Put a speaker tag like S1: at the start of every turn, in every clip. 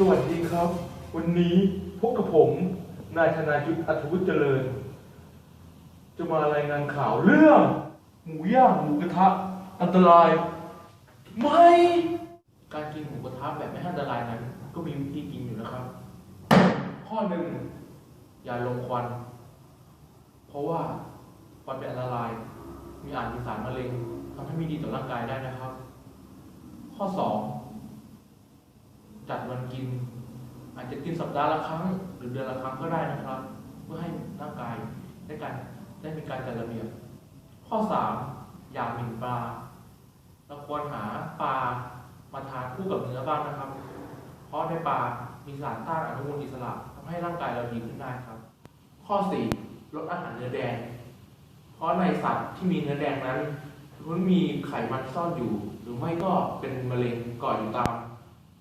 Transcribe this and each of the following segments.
S1: สวัสดีครับ วันนี้พบกับผม นายธนายุทธอัธวุฒิเจริญ จะมารายงานข่าวเรื่อง หมูย่างหมูกระทะ อันตรายไหมการกินหมูกระทะแบบไม่อันตรายนั้น ก็มีวิธีกินอยู่นะครับ ข้อหนึ่งอย่าลงควัน เพราะว่าควันเป็นอันตราย มีอาจมีสารมะเร็งทำให้ไม่ดีต่อร่างกายได้นะครับ ข้อสอง จัดวันกิน อาจจะกินสัปดาห์ละครั้ง หรือเดือนละครั้งก็ได้นะครับ เพื่อให้ร่างกายได้การได้มีการจัดระเบียบ ข้อสามอย่าหมิ่นปลาเราควรหาปลามาทานคู่กับเนื้อบ้างนะครับ เพราะในปลามีสารต้านอนุมูลอิสระทำให้ร่างกายเราดีขึ้นได้ครับ ข้อสี่ลดอาหารเนื้อแดง เพราะในสัตว์ที่มีเนื้อแดงนั้นมันมีไขมันซ่อนอยู่ หรือไม่ก็เป็นมะเร็งก่ออยู่ตาม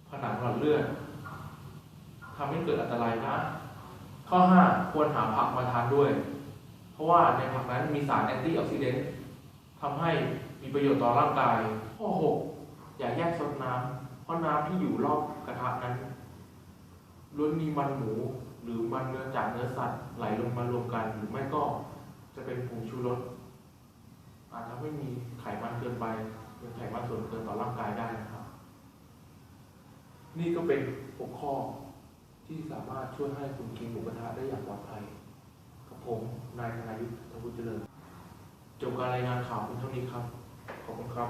S1: ผนังหลอดเลือดทำให้เกิดอันตรายนะ ข้อ 5 ควรหาผักมาทานด้วย เพราะว่าในผักนั้นมีสารแอนตี้ออกซิเดนต์ทำให้มีประโยชน์ต่อร่างกาย ข้อ 6 อย่าแยกซดน้ำเพราะน้ำที่อยู่รอบกระทะนั้นล้วนมีมันหมูหรือมันเนื้อจากเนื้อสัตว์ไหลลงมารวมกัน หรือไม่ก็จะเป็นผงชูรสอาจทำให้มีไขมันเกินไปเป็นไขมันส่วนเกินต่อร่างกายได้นะครับ นี่ก็เป็นหัวข้อที่สามารถช่วยให้คุณกินหมูกระทะได้อย่างปลอดภัยกับผมนายธนายุทธทวุฒิเจริญจบการรายงานข่าวเพียงเท่านี้ครับ ขอบคุณครับ